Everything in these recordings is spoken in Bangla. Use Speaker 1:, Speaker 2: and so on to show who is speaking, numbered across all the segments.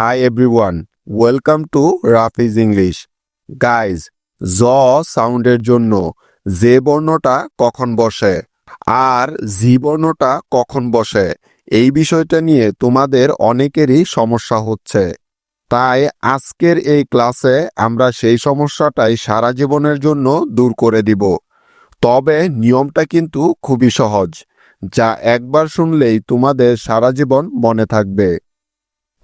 Speaker 1: Hi everyone, welcome to Rafi's English. Guys, জ সাউন্ডের জন্য যে বর্ণটা কখন বসে আর জি বর্ণটা কখন বসে এই বিষয়টা নিয়ে তোমাদের অনেকেরই সমস্যা হচ্ছে। তাই আজকের এই ক্লাসে আমরা সেই সমস্যাটাই সারা জীবনের জন্য দূর করে দিব। তবে নিয়মটা কিন্তু খুবই সহজ যা একবার শুনলেই তোমাদের সারা জীবন মনে থাকবে।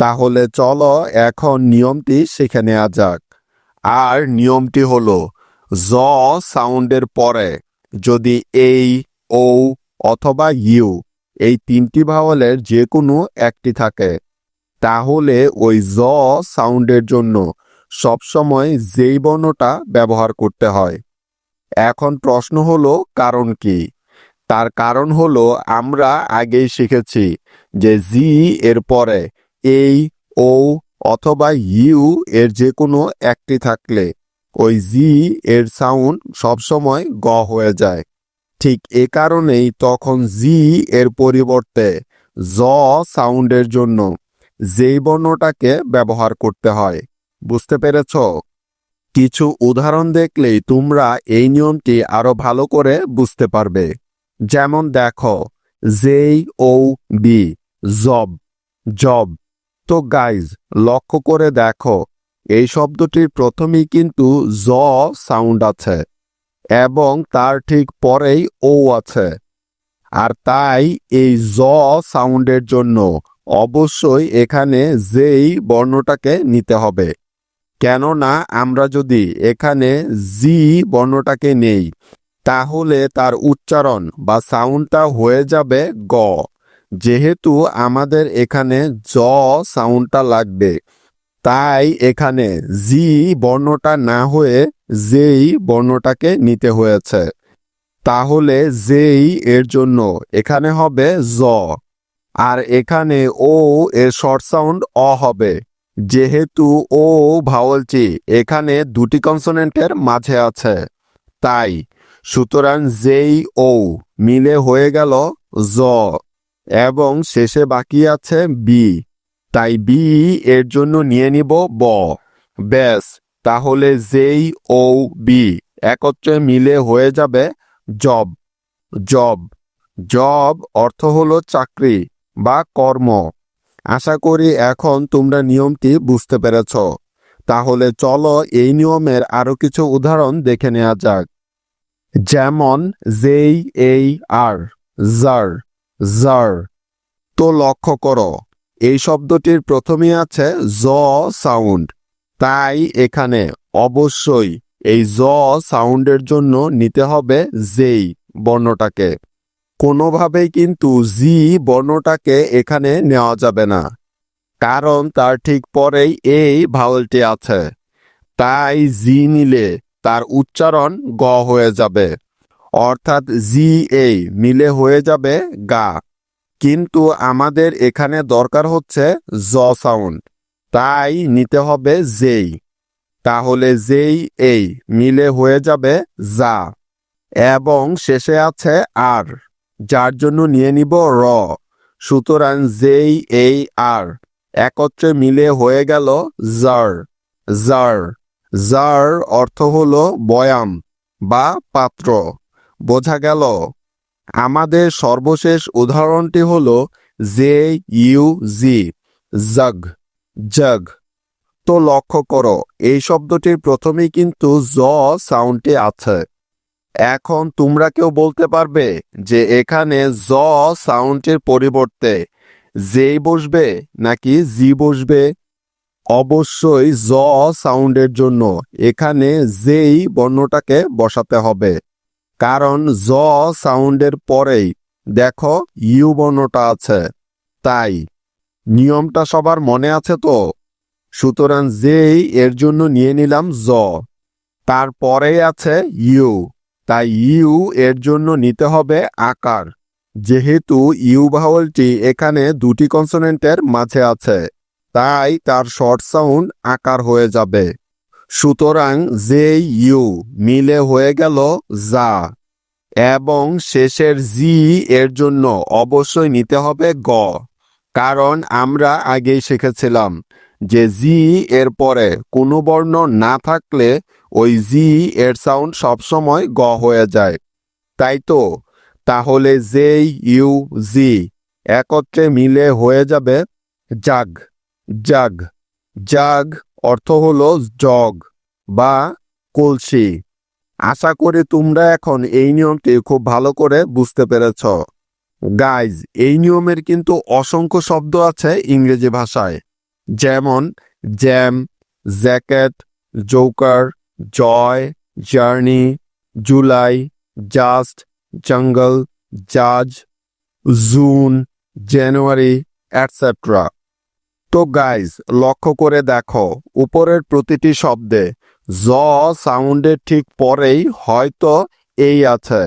Speaker 1: তাহলে চলো এখন নিয়মটি শিখে নেওয়া যাক। আর নিয়মটি হলো, জ সাউন্ডের পরে যদি এই ও অথবা ইউ এই তিনটি ভাওয়ালের যে কোনো একটি থাকে, তাহলে ওই জ সাউন্ডের জন্য সবসময় যেই বর্ণটা ব্যবহার করতে হয়। এখন প্রশ্ন হলো, কারণ কি? তার কারণ হলো, আমরা আগেই শিখেছি যে জি এর পরে এই ও অথবা ইউ এর যে কোনো একটি থাকলে। ওই জি এর সাউন্ড সবসময় গ হয়ে যায়। ঠিক এ কারণেই তখন জি এর পরিবর্তে জ সাউন্ডের জন্য যেই বর্ণটাকে ব্যবহার করতে হয়। বুঝতে পেরেছ? কিছু উদাহরণ দেখলেই তোমরা এই নিয়মটি আরও ভালো করে বুঝতে পারবে। যেমন দেখো J O B, job job. তো গাইজ লক্ষ্য করে দেখো, এই শব্দটির প্রথমেই কিন্তু জ সাউন্ড আছে এবং তার ঠিক পরেই ও আছে। আর তাই এই জ সাউন্ডের জন্য অবশ্যই এখানে যেই বর্ণটাকে নিতে হবে। কেননা আমরা যদি এখানে জি বর্ণটাকে নেই, তাহলে তার উচ্চারণ বা সাউন্ডটা হয়ে যাবে গ। যেহেতু আমাদের এখানে জ সাউন্ডটা লাগবে, তাই এখানে জি বর্ণটা না হয়ে যেই বর্ণটাকে নিতে হয়েছে। তাহলে যেই এর জন্য এখানে হবে জ, আর এখানে ও এর শর্ট সাউন্ড অ হবে। যেহেতু ও ভাওয়ালটি এখানে দুটি কনসোনেন্টের মাঝে আছে, তাই সুতরাং যেই ও মিলে হয়ে গেল জ। এবং শেষে বাকি আছে বি। তাই বি এর জন্য নিয়ে নিব ব। ব্যাস, তাহলে যেই ও বি একত্রে মিলে হয়ে যাবে জব। জব। জব অর্থ হলো চাকরি বা কর্ম। আশা করি এখন তোমরা নিয়মটি বুঝতে পেরেছ। তাহলে চলো এই নিয়মের আরও কিছু উদাহরণ দেখে নেওয়া যাক। যেমন, যেই, এই, আর জার জার তো লক্ষ্য করো, এই শব্দটির প্রথমেই আছে জ সাউন্ড। তাই এখানে অবশ্যই এই জ সাউন্ডের জন্য নিতে হবে যেই বর্ণটাকে। কোনোভাবেই কিন্তু জি বর্ণটাকে এখানে নেওয়া যাবে না, কারণ তার ঠিক পরেই এই ভাওয়ালটি আছে। তাই জি নিলে তার উচ্চারণ গ হয়ে যাবে। অর্থাৎ জি, এ, মিলে হয়ে যাবে গা। কিন্তু আমাদের এখানে দরকার হচ্ছে জ সাউন্ড। তাই নিতে হবে যেই। তাহলে যেই এই মিলে হয়ে যাবে যা। এবং শেষে আছে আর। যার জন্য নিয়ে নিব র। সুতরাং যেই, এই, আর। একত্রে মিলে হয়ে গেল জার জার জার অর্থ হল বয়াম বা পাত্র। বোঝা গেল। আমাদের সর্বশেষ উদাহরণটি হলো J U G jug jug. তো লক্ষ্য করো, এই শব্দটির প্রথমেই কিন্তু জ সাউন্ডটি আছে। এখন তোমরা কেউ বলতে পারবে যে এখানে জ সাউন্ডের পরিবর্তে যেই বসবে নাকি জি বসবে? অবশ্যই জ সাউন্ডের জন্য। এখানে যেই বর্ণটাকে বসাতে হবে। কারণ জ সাউন্ডের পরেই, দেখো, ইউ বর্ণটা আছে। তাই, নিয়মটা সবার মনে আছে তো? সুতরাং যেই এর জন্য নিয়ে নিলাম জ। তারপরে আছে ইউ। তাই ইউ এর জন্য নিতে হবে আকার। যেহেতু ইউ ভাওয়ালটি এখানে দুটি কনসোনেন্টের মাঝে আছে, তাই তার শর্ট সাউন্ড আকার হয়ে যাবে। সুতরাং যে ইউ মিলে হয়ে গেল যা এবং শেষের জি এর জন্য অবশ্যই নিতে হবে গ। কারণ আমরা আগেই শিখেছিলাম যে জি এর পরে কোনো বর্ণ না থাকলে ওই জি এর সাউন্ড সবসময় গ হয়ে যায়। তাই তো? তাহলে জে ইউ, জি একত্রে মিলে হয়ে যাবে জাগ জাগ জাগ অর্থ হলো জগ বা কলসি। আশা করি তোমরা এখন এই নিয়মটি খুব ভালো করে বুঝতে পেরেছ। গাইজ এই নিয়মের কিন্তু অসংখ্য শব্দ আছে ইংরেজি ভাষায়। যেমন, jam, jacket, joker, joy, journey, July, just, jungle, জাজ, জুন, জানুয়ারি অ্যাটসেট্রা তো গাইজ লক্ষ্য করে দেখো, উপরের প্রতিটি শব্দে জ সাউন্ডের ঠিক পরেই হয়তো এই আছে,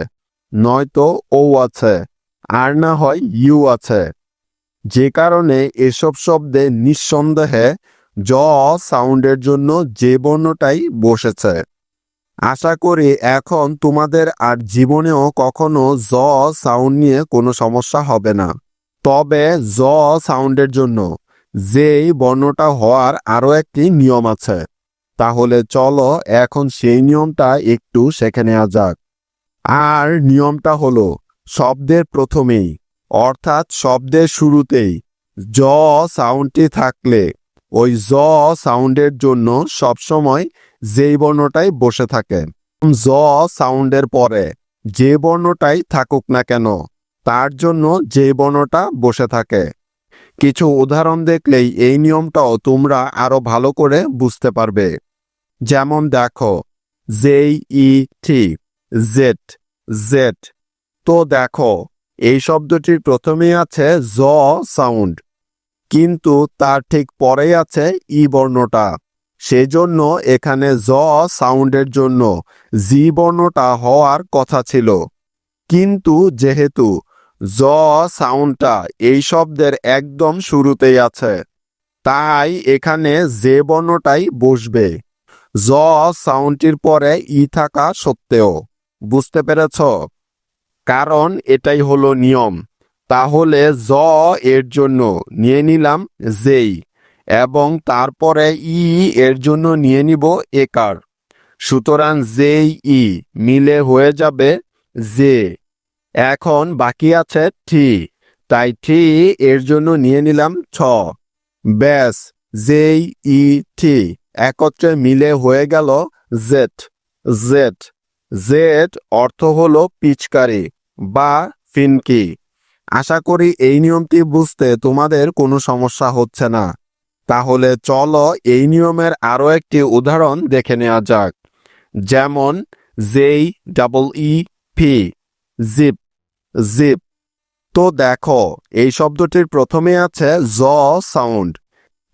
Speaker 1: নয়তো ও আছে, আর না হয় ইউ আছে। যে কারণে এসব শব্দে নিঃসন্দেহে জ সাউন্ডের জন্য যে বর্ণটাই বসেছে। আশা করি এখন তোমাদের আর জীবনেও কখনো জ সাউন্ড নিয়ে কোনো সমস্যা হবে না। তবে জ সাউন্ডের জন্য যেই বর্ণটা হওয়ার আরও একটি নিয়ম আছে। তাহলে চলো এখন সেই নিয়মটা একটু শিখে নেওয়া যাক। আর নিয়মটা হলো, শব্দের প্রথমেই, অর্থাৎ শব্দের শুরুতেই, জ সাউন্ডটি থাকলে। ওই জ সাউন্ডের জন্য সবসময় যেই বর্ণটাই বসে থাকে, জ সাউন্ডের পরে, যে বর্ণটাই থাকুক না কেন, তার জন্য যে বর্ণটা বসে থাকে। কিছু উদাহরণ দেখলেই এই নিয়মটাও তোমরা আরও ভালো করে বুঝতে পারবে। যেমন দেখো J E T jet jet তো দেখো, এই শব্দটির প্রথমেই আছে জ সাউন্ড, কিন্তু তার ঠিক পরেই আছে ই বর্ণটা। সেজন্য এখানে জ সাউন্ডের জন্য জি বর্ণটা হওয়ার কথা ছিল। কিন্তু যেহেতু জ সাউন্ডটা এই শব্দের একদম শুরুতেই আছে। তাই এখানে যে বর্ণটাই বসবে, জ সাউন্ডটির পরে ই থাকা সত্ত্বেও। বুঝতে পেরেছ? কারণ এটাই হলো নিয়ম। তাহলে জ এর জন্য নিয়ে নিলাম জেই এবং তারপরে ই এর জন্য নিয়ে নিব একার। সুতরাং জেই ই মিলে হয়ে যাবে জে এখন বাকি আছে টি তাই টি এর জন্য নিয়ে নিলাম ছ। ব্যাস জেই ই টি একত্রে মিলে হয়ে গেল জেট জেট জেট অর্থ হলো পিচকারি বা ফিনকি। আশা করি এই নিয়মটি বুঝতে তোমাদের কোনো সমস্যা হচ্ছে না। তাহলে চলো এই নিয়মের আরও একটি উদাহরণ দেখে নেওয়া যাক। যেমন J double E P jeep jeep তো দেখো, এই শব্দটির প্রথমে আছে জ সাউন্ড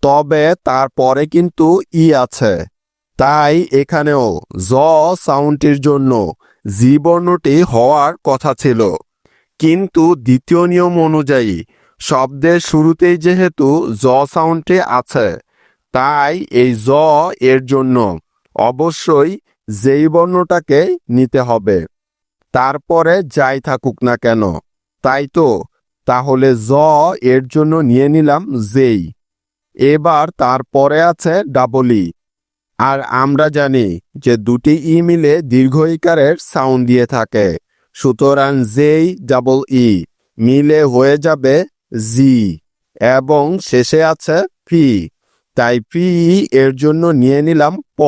Speaker 1: তবে তারপরে কিন্তু ই আছে। তাই এখানেও জ সাউন্ডটির জন্য জি বর্ণটি হওয়ার কথা ছিল। কিন্তু দ্বিতীয় নিয়ম অনুযায়ী শব্দের শুরুতেই যেহেতু জ সাউন্ডটি আছে, তাই এই জ এর জন্য অবশ্যই যেই বর্ণটাকে নিতে হবে। তারপরে যাই থাকুক না কেন, তাই তো, তাহলে জ এর জন্য নিয়ে নিলাম যেই। এবার তারপরে আছে ডাবলি আর আমরা জানি যে দুটি ই মিলে দীর্ঘ ইকারের সাউন্ড দিয়ে থাকে, সুতরাং যেই ডাবল ই মিলে হয়ে যাবে জি এবং শেষে আছে ফি তাই পি এর জন্য নিয়ে নিলাম প।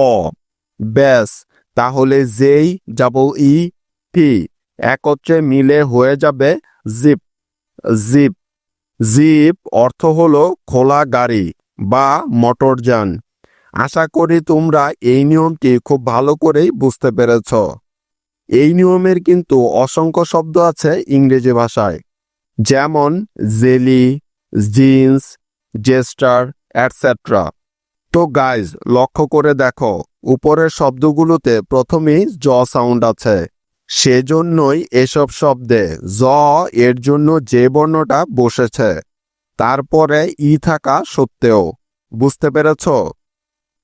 Speaker 1: ব্যাস, তাহলে যেই ডাবল ই পি একত্রে মিলে হয়ে যাবে জিপ। জিপ। জিপ অর্থ হলো খোলা গাড়ি বা মোটরযান আশা করি তোমরা এই নিয়মটি খুব ভালো করেই বুঝতে পেরেছ। এই নিয়মের কিন্তু অসংখ্য শব্দ আছে ইংরেজি ভাষায়। যেমন জেলি, জিন্স, জেস্টার অ্যাটসেট্রা তো গাইজ লক্ষ্য করে দেখো, উপরের শব্দগুলোতে প্রথমেই জ সাউন্ড আছে। সেজন্যই এসব শব্দে জ এর জন্য যে বর্ণটা বসেছে, তারপরে ই থাকা সত্ত্বেও। বুঝতে পেরেছ?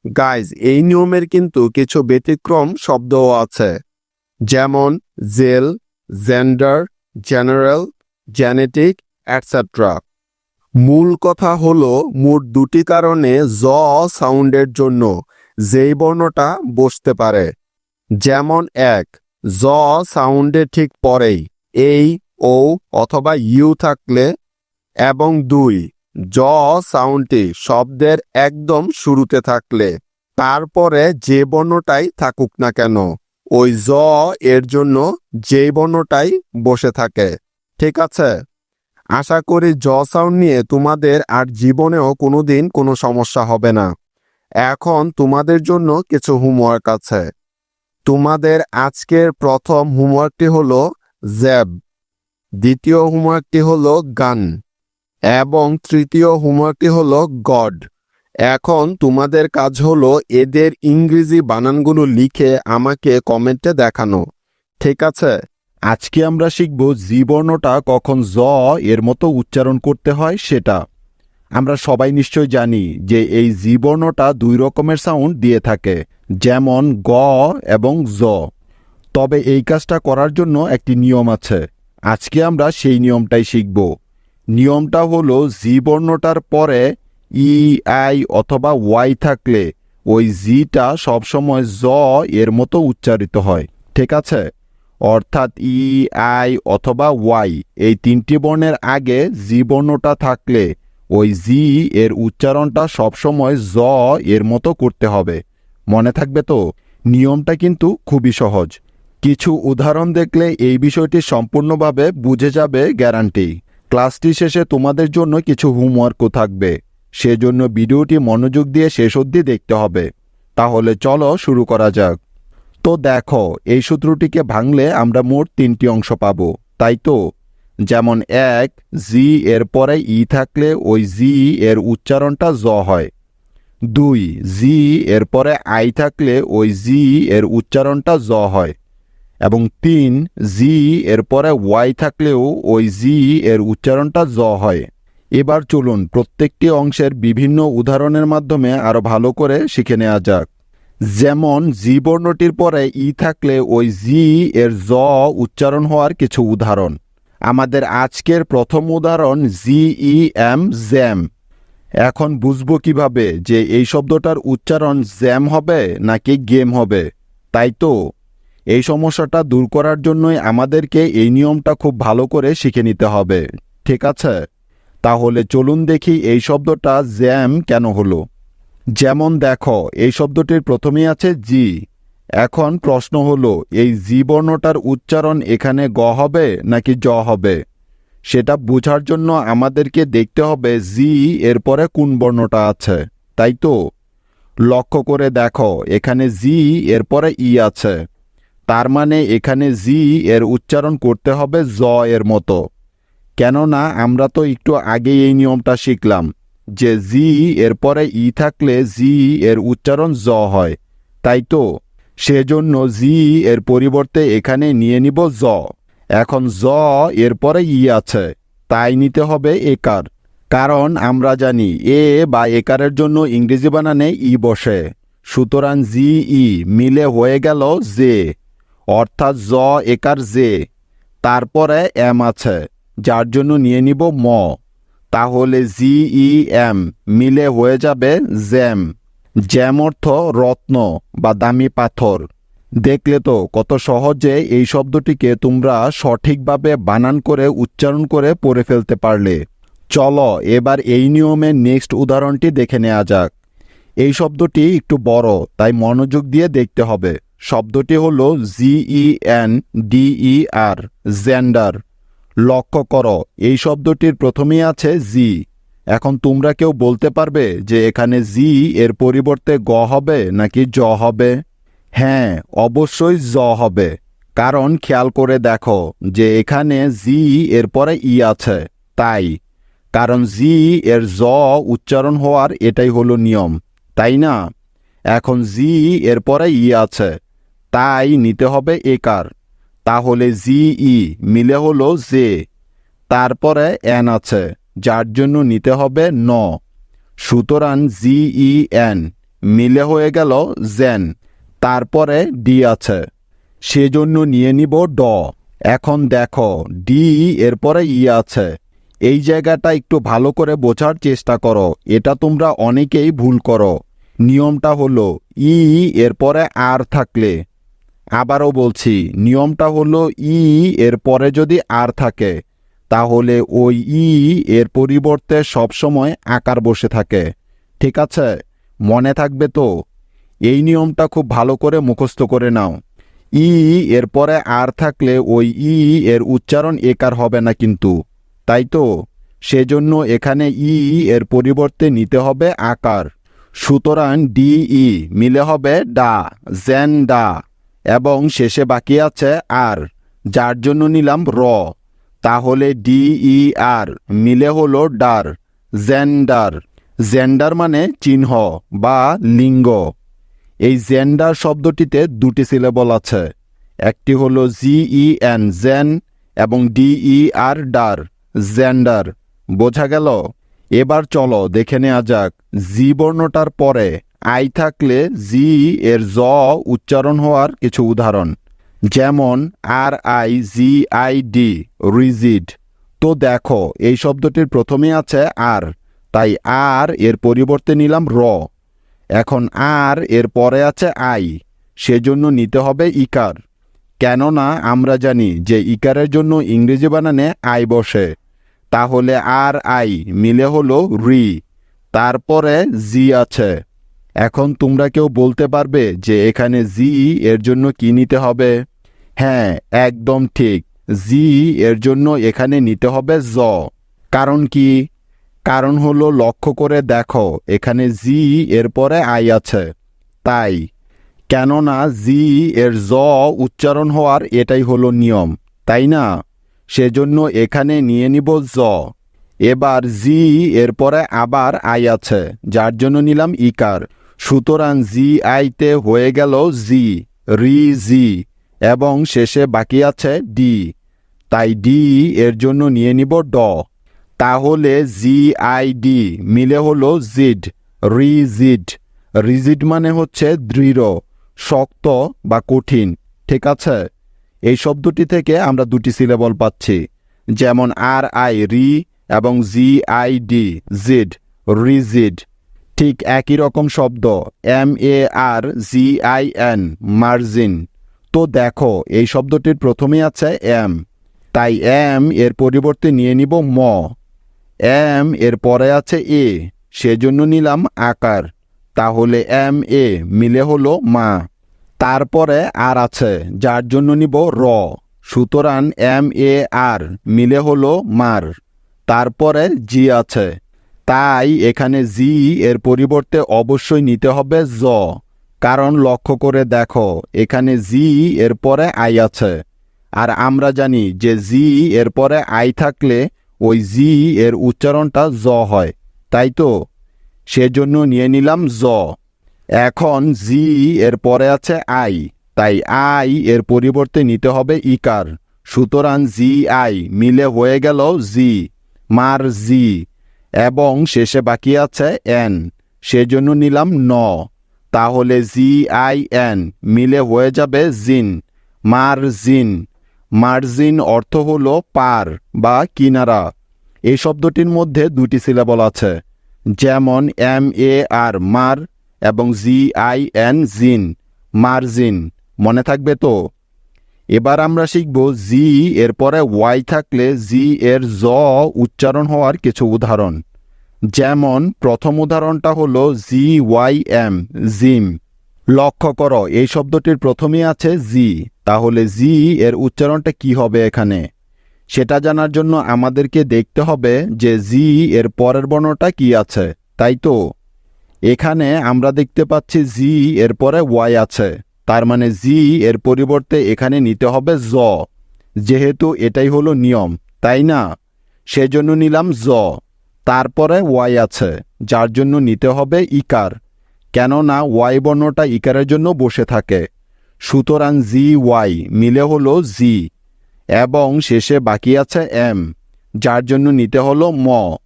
Speaker 1: গাইজ এই নিয়মের কিন্তু কিছু ব্যতিক্রম শব্দও আছে। যেমন jail, gender, general, genetic et cetera মূল কথা হলো মোট দুটি কারণে জ সাউন্ডের জন্য যেই বর্ণটা বসতে পারে। যেমন এক জ সাউন্ডের ঠিক পরেই, এই ও অথবা ইউ থাকলে, এবং দুই, জ সাউন্ডটি শব্দের একদম শুরুতে থাকলে, তারপরে যে বর্ণটাই থাকুক না কেন, ওই জ এর জন্য যেই বর্ণটাই বসে থাকে। ঠিক আছে? আশা করি জ সাউন্ড নিয়ে তোমাদের আর জীবনেও কোনোদিন কোনো সমস্যা হবে না। এখন তোমাদের জন্য কিছু হোমওয়ার্ক আছে। তোমাদের আজকের প্রথম হোমওয়ার্কটি হলো জ্যাব দ্বিতীয় হোমওয়ার্কটি হলো গান। এবং তৃতীয় হোমওয়ার্কটি হলো গড। এখন তোমাদের কাজ হলো এদের ইংরেজি বানানগুলো লিখে আমাকে কমেন্টে দেখানো। ঠিক আছে?
Speaker 2: আজকে আমরা শিখব জীবর্ণটা কখন জ এর মতো উচ্চারণ করতে হয় সেটা। আমরা সবাই নিশ্চয় জানি যে এই জি বর্ণটা দুই রকমের সাউন্ড দিয়ে থাকে, যেমন গ এবং জ। তবে এই কাজটা করার জন্য একটি নিয়ম আছে। আজকে আমরা সেই নিয়মটাই শিখব। নিয়মটা হলো জি বর্ণটার পরে ই, আই অথবা ওয়াই থাকলে ওই জিটা সবসময় জ এর মতো উচ্চারিত হয়। ঠিক আছে? অর্থাৎ ই, আই অথবা ওয়াই এই তিনটি বর্ণের আগে জি বর্ণটা থাকলে ওই জি এর উচ্চারণটা সবসময় জ এর মতো করতে হবে। মনে থাকবে তো? নিয়মটা কিন্তু খুবই সহজ। কিছু উদাহরণ দেখলে এই বিষয়টি সম্পূর্ণভাবে বুঝে যাবে গ্যারান্টি। ক্লাসটি শেষে তোমাদের জন্য কিছু হোমওয়ার্কও থাকবে। সেজন্য ভিডিওটি মনোযোগ দিয়ে শেষ অবধি দেখতে হবে। তাহলে চলো শুরু করা যাক। তো দেখো, এই সূত্রটিকে ভাঙলে আমরা মোট তিনটি অংশ পাব, তাই তো? যেমন এক, জি এর পরে ই থাকলে ওই জি এর উচ্চারণটা জ হয়। দুই, জি এর পরে আই থাকলে ওই জি এর উচ্চারণটা জ হয়। এবং তিন, জি এর পরে ওয়াই থাকলেও ওই জি এর উচ্চারণটা জ হয়। এবার চলুন প্রত্যেকটি অংশের বিভিন্ন উদাহরণের মাধ্যমে আরও ভালো করে শিখে নেওয়া যাক। যেমন জি বর্ণটির পরে ই থাকলে ওই জি এর জ উচ্চারণ হওয়ার কিছু উদাহরণ। আমাদের আজকের প্রথম উদাহরণ জি ই এম জ্যাম। এখন বুঝব কীভাবে যে এই শব্দটার উচ্চারণ জ্যাম হবে নাকি গেম হবে। তাই তো, এই সমস্যাটা দূর করার জন্যই আমাদেরকে এই নিয়মটা খুব ভালো করে শিখে নিতে হবে, ঠিক আছে? তাহলে চলুন দেখি এই শব্দটা জ্যাম কেন হলো। যেমন দেখো, এই শব্দটির প্রথমেই আছে জি। এখন প্রশ্ন হলো, এই জি বর্ণটার উচ্চারণ এখানে গ হবে নাকি জ হবে? সেটা বোঝার জন্য আমাদেরকে দেখতে হবে জি এরপরে কোন বর্ণটা আছে, তাই তো? লক্ষ্য করে দেখো, এখানে জি এরপরে ই আছে। তার মানে এখানে জি এর উচ্চারণ করতে হবে জ এর মতো। কেননা আমরা তো একটু আগে এই নিয়মটা শিখলাম যে জি এরপরে ই থাকলে জি এর উচ্চারণ জ হয়, তাই তো? সেজন্য জি এর পরিবর্তে এখানে নিয়ে নিব জ। এখন জ এরপরে ই আছে। তাই নিতে হবে একার। কারণ আমরা জানি এ বা একারের জন্য ইংরেজি বানানে ই বসে। সুতরাং জি, ই মিলে হয়ে গেল জে। অর্থাৎ জ, একার জে। তারপরে এম আছে। যার জন্য নিয়ে নিব ম। তাহলে জি, ই, এম মিলে হয়ে যাবে জ্যাম জ্যাম অর্থ রত্ন বা দামি পাথর। দেখলে তো কত সহজে এই শব্দটিকে তোমরা সঠিকভাবে বানান করে উচ্চারণ করে পড়ে ফেলতে পারলে। চলো এবার এই নিয়মে নেক্সট উদাহরণটি দেখে নেওয়া যাক। এই শব্দটি একটু বড়, তাই মনোযোগ দিয়ে দেখতে হবে। শব্দটি হল G E N D E R gender. লক্ষ্য করো, এই শব্দটির প্রথমেই আছে জি। এখন তোমরা কেউ বলতে পারবে যে এখানে জি এর পরিবর্তে গ হবে নাকি জ হবে? হ্যাঁ অবশ্যই জ হবে। কারণ খেয়াল করে দেখো যে এখানে জি এর পরে ই আছে, তাই। কারণ জি এর জ উচ্চারণ হওয়ার এটাই হলো নিয়ম, তাই না? এখন জি এর পরে ই আছে, তাই নিতে হবে একার তাহলে জি ই মিলে হলো জে। তারপরে এন আছে। যার জন্য নিতে হবে ন। সুতরাং জি ই এন মিলে হয়ে গেল জেন। তারপরে ডি আছে। সেজন্য নিয়ে নিব ড। এখন দেখো ডি এরপরে ই আছে। এই জায়গাটা একটু ভালো করে বোঝার চেষ্টা করো, এটা তোমরা অনেকেই ভুল করো। নিয়মটা হলো ই এরপরে আর থাকলে। আবারও বলছি, নিয়মটা হলো ই এরপরে যদি আর থাকে তাহলে ওই ই এর পরিবর্তে সবসময় আকার বসে থাকে। ঠিক আছে? মনে থাকবে তো? এই নিয়মটা খুব ভালো করে মুখস্থ করে নাও। ই এর পরে আর থাকলে ওই ই এর উচ্চারণ একার হবে না কিন্তু। তাই তো? সেজন্য এখানে ই এর পরিবর্তে নিতে হবে আকার। সুতরাং ডি ই মিলে হবে ডা, জেন ডা। এবং শেষে বাকি আছে আর, যার জন্য নিলাম র। তাহলে ডি ই আর মিলে হলো ডার, জেন্ডার। জেন্ডার মানে চিহ্ন বা লিঙ্গ। এই জেন্ডার শব্দটিতে দুটি সিলেবল আছে। একটি হলো জিই এন জেন, এবং D E R der, gender. বোঝা গেল? এবার চলো দেখে নেওয়া যাক। জি বর্ণটার পরে আই থাকলে জি এর জ উচ্চারণ হওয়ার কিছু উদাহরণ। যেমন R I G I D rigid. তো দেখো, এই শব্দটির প্রথমে আছে আর, তাই আর এর পরিবর্তে নিলাম র। এখন আর এর পরে আছে আই, সেজন্য নিতে হবে ইকার। কেননা আমরা জানি যে ইকারের জন্য ইংরেজি বানানে আই বসে। তাহলে আর আই মিলে হলো রি, তারপরে জি আছে। এখন তোমরা কেউ বলতে পারবে যে এখানে জি এর জন্য কি নিতে হবে? হ্যাঁ একদম ঠিক। জি, এর জন্য এখানে নিতে হবে জ। কারণ কি? কারণ হলো লক্ষ্য করে দেখো, এখানে জি এর পরে আই আছে। তাই, কেননা জি এর জ উচ্চারণ হওয়ার এটাই হলো নিয়ম, তাই না? সেজন্য এখানে নিয়ে নিব জ। এবার জি এর পরে আবার আই আছে, যার জন্য নিলাম ইকার। সুতরাং জি আইতে হয়ে গেল জি, রি জি। এবং শেষে বাকি আছে ডি তাই ডি এর জন্য নিয়ে নিব ড। তাহলে জি আই ডি মিলে হলো জিড রিজিড। রিজিড মানে হচ্ছে দৃঢ়, শক্ত বা কঠিন, ঠিক আছে? এই শব্দটি থেকে আমরা দুটি সিলেবল পাচ্ছি, যেমন আর আই রি এবং G I D jid rigid. ঠিক একই রকম শব্দ M A R G I N margin. তো দেখো, এই শব্দটির প্রথমে আছে এম। তাই এম এর পরিবর্তে নিয়ে নিব ম। এম এর পরে আছে এ। সেজন্য নিলাম আকার। তাহলে এম এ মিলে হলো মা। তারপরে আর আছে, যার জন্য নিব র। সুতরাং এম এ আর মিলে হলো মার। তারপরে জি আছে। তাই এখানে জি এর পরিবর্তে অবশ্যই নিতে হবে জ। কারণ লক্ষ্য করে দেখো, এখানে জি এর পরে আই আছে। আর আমরা জানি যে জি এর পরে আই থাকলে ওই জি এর উচ্চারণটা জ হয়, তাই তো? সেজন্য নিয়ে নিলাম জ। এখন জি এর পরে আছে আই, তাই আই এর পরিবর্তে নিতে হবে ইকার। সুতরাং জি আই মিলে হয়ে গেল জি, মার জি। এবং শেষে বাকি আছে এন, সেজন্য নিলাম ন। তাহলে জি আই এন মিলে হয়ে যাবে জিন মার জিন মার্জিন অর্থ হল পার বা কিনারা। এই শব্দটির মধ্যে দুটি সিলেবল আছে, যেমন এম এ আর, মার, এবং G I N, gin, margin. মনে থাকবে তো? এবার আমরা শিখব জি এর পরে ওয়াই থাকলে জি এর জ উচ্চারণ হওয়ার কিছু উদাহরণ। যেমন, প্রথম উদাহরণটা হলো জি ওয়াই এম, জিম। লক্ষ্য করো, এই শব্দটির প্রথমে আছে জি। তাহলে জি এর উচ্চারণটা কি হবে এখানে? সেটা জানার জন্য আমাদেরকে দেখতে হবে যে জি এর পরের বর্ণটা কি আছে, তাই তো? এখানে আমরা দেখতে পাচ্ছি জি এর পরে ওয়াই আছে, তার মানে জি এর পরিবর্তে এখানে নিতে হবে জ। যেহেতু এটাই হলো নিয়ম, তাই না? সেজন্য নিলাম জ। তারপরে ওয়াই আছে, যার জন্য নিতে হবে ইকার, কেননা ওয়াই বর্ণটা ইকারের জন্য বসে থাকে। সুতরাং জি ওয়াই মিলে হলো জি, এবং শেষে বাকি আছে এম, যার জন্য নিতে হলো ম।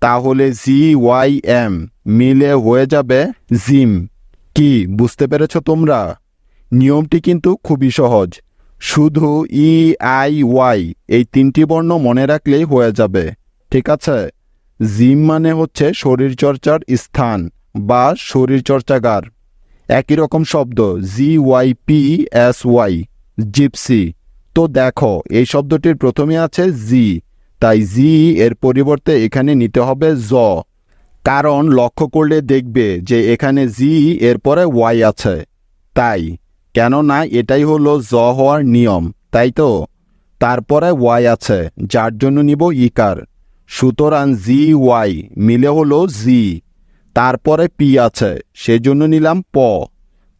Speaker 2: তাহলে জি ওয়াই এম মিলে হয়ে যাবে জিম। কি, বুঝতে পেরেছ তোমরা? নিয়মটি কিন্তু খুবই সহজ। শুধু ই, আই, ওয়াই, এই তিনটি বর্ণ মনে রাখলেই হয়ে যাবে। ঠিক আছে? জিম মানে হচ্ছে শরীরচর্চার স্থান বা শরীরচর্চাগার। একই রকম শব্দ, G Y P S Y, gypsy. তো দেখো, এই শব্দটির প্রথমে আছে জি, তাই জি এর পরিবর্তে এখানে নিতে হবে জ। কারণ লক্ষ্য করলে দেখবে যে এখানে জি এর পরে ওয়াই আছে। তাই, কেননা এটাই হলো জ হওয়ার নিয়ম, তাই তো? তারপরে ওয়াই আছে, যার জন্য নিব ইকার। সুতরাং জি ওয়াই মিলে হলো জি। তারপরে পি আছে, সেজন্য নিলাম প।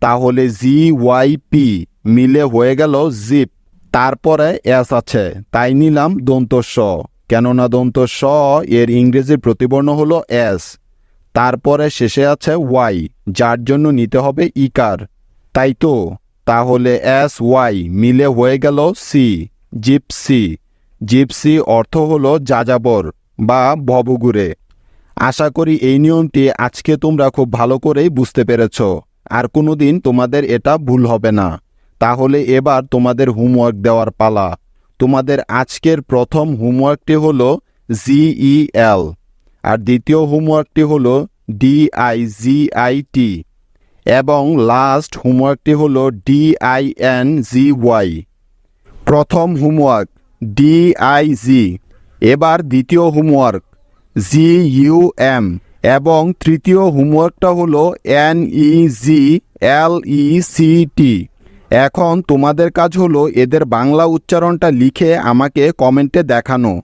Speaker 2: তাহলে জি ওয়াই পি মিলে হয়ে গেল জিপ। তারপরে এস আছে, তাই নিলাম দন্তস্ব। কেননা দন্তস্ব এর ইংরেজি প্রতিবর্ণ হলো এস। তারপরে শেষে আছে ওয়াই, যার জন্য নিতে হবে ইকার। তাই তো? তাহলে এস ওয়াই মিলে হয়ে গেল সি জিপসি জিপসি অর্থ হলো যাযাবর। বা ভবগুরে আশা করি এই নিয়মটি আজকে তোমরা খুব ভালো করেই বুঝতে পেরেছ। আর কোনোদিন তোমাদের এটা ভুল হবে না। তাহলে এবার তোমাদের হোমওয়ার্ক দেওয়ার পালা। তোমাদের আজকের প্রথম হোমওয়ার্কটি হলো জিইএল আর দ্বিতীয় হোমওয়ার্কটি হলো ডিআইজিআইটি এবং লাস্ট হোমওয়ার্কটি হলো ডিআইএনজিওয়াই প্রথম হোমওয়ার্ক ডিআইজি এবার দ্বিতীয় হোমওয়ার্ক, জি ইউ এম, এবং তৃতীয় হোমওয়ার্কটা হল হলো এনইজি এল ই সি টি। এখন তোমাদের কাজ হলো এদের বাংলা উচ্চারণটা লিখে আমাকে কমেন্টে দেখানো।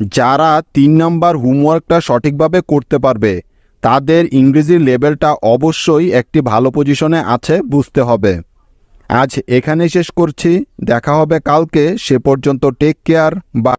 Speaker 2: যারা তিন নম্বর হোমওয়ার্কটা সঠিকভাবে করতে পারবে, তাদের ইংরেজির লেভেলটা অবশ্যই একটি ভালো পজিশনে আছে, বুঝতে হবে। আজ এখানে শেষ করছি, দেখা হবে কালকে, সে পর্যন্ত টেক কেয়ার বা